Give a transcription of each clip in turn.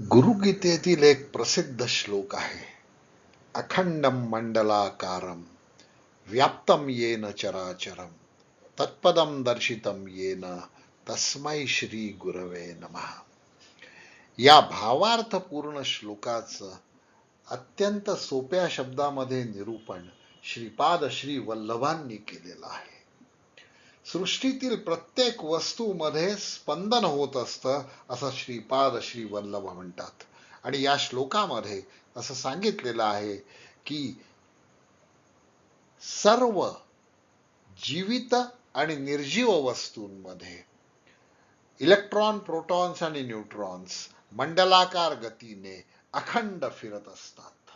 गुरुगीतेतील एक प्रसिद्ध श्लोक आहे. अखंडम मंडलाकारम व्याप्तम येन चराचरम तत्पदम दर्शितम येन तस्मै श्री गुरवे नमः. या भावार्थपूर्ण श्लोकाचं अत्यंत सोप्या शब्दामध्ये निरूपण श्रीपाद श्री वल्लभांनी केलेलं आहे. सृष्टीतील प्रत्येक वस्तूमध्ये स्पंदन होत असतं असं श्रीपाद श्री वल्लभ म्हणतात. आणि या श्लोकामध्ये असं सांगितलेलं आहे की सर्व जीवित आणि निर्जीव वस्तूंमध्ये इलेक्ट्रॉन प्रोटॉन्स आणि न्यूट्रॉन्स मंडलाकार गतीने अखंड फिरत असतात.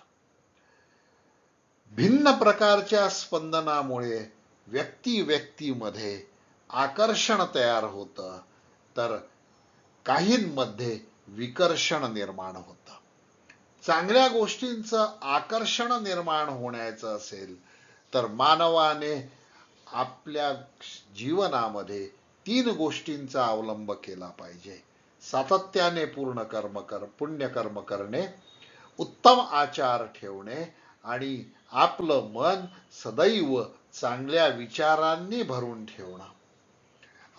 भिन्न प्रकारच्या स्पंदनामुळे व्यक्ती व्यक्तीमध्ये आकर्षण तयार होतं तर काहींमध्ये विकर्षण निर्माण होतं. चांगल्या गोष्टींचं आकर्षण निर्माण होण्याचं असेल तर मानवाने आपल्या जीवनामध्ये तीन गोष्टींचा अवलंब केला पाहिजे. सातत्याने पूर्ण कर्म कर पुण्यकर्म करणे उत्तम आचार ठेवणे आणि आपलं मन सदैव चांगल्या विचारांनी भरून ठेवणं.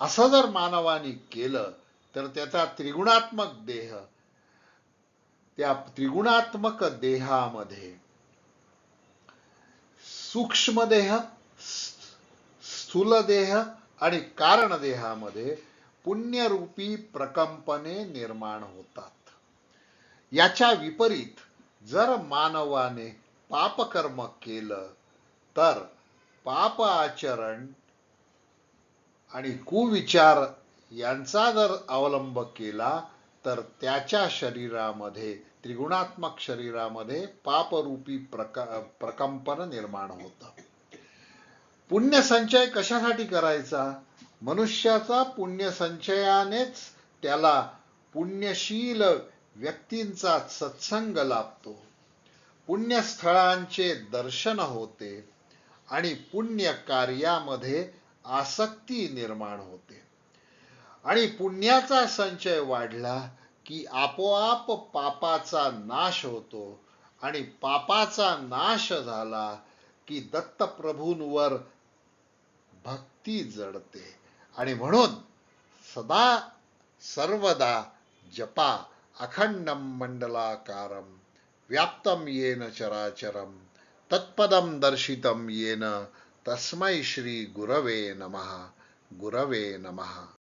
असं जर मानवाने केलं तर त्याचा त्रिगुणात्मक देह त्या त्रिगुणात्मक देहामध्ये सूक्ष्म देह स्थूल देह आणि कारण देहामध्ये पुण्यरूपी प्रकंपने निर्माण होतात. याच्या विपरीत जर मानवाने पापकर्म केलं तर पाप आचरण आणि कुविचार यांचा जर अवलंब केला तर त्याच्या शरीरामध्ये त्रिगुणात्मक शरीरामध्ये पापरूपी प्रक प्रकंपन निर्माण होतं. पुण्यसंचय कशासाठी करायचा? मनुष्याचा पुण्यसंचयानेच त्याला पुण्यशील व्यक्तींचा सत्संग लाभतो. पुण्यस्थळांचे दर्शन होते आणि पुण्य कार्यामध्ये आसक्ती निर्माण होते. आणि पुण्याचा संचय वाढला की आपोआप पापाचा नाश होतो आणि पापाचा नाश झाला की दत्तप्रभूंवर भक्ती जडते. आणि म्हणून सदा सर्वदा जपा अखंडम मंडलाकारम व्याप्तम येन चराचरम तत्पदम दर्शितम येन तस्मै श्री गुरवे नमः गुरवे नमः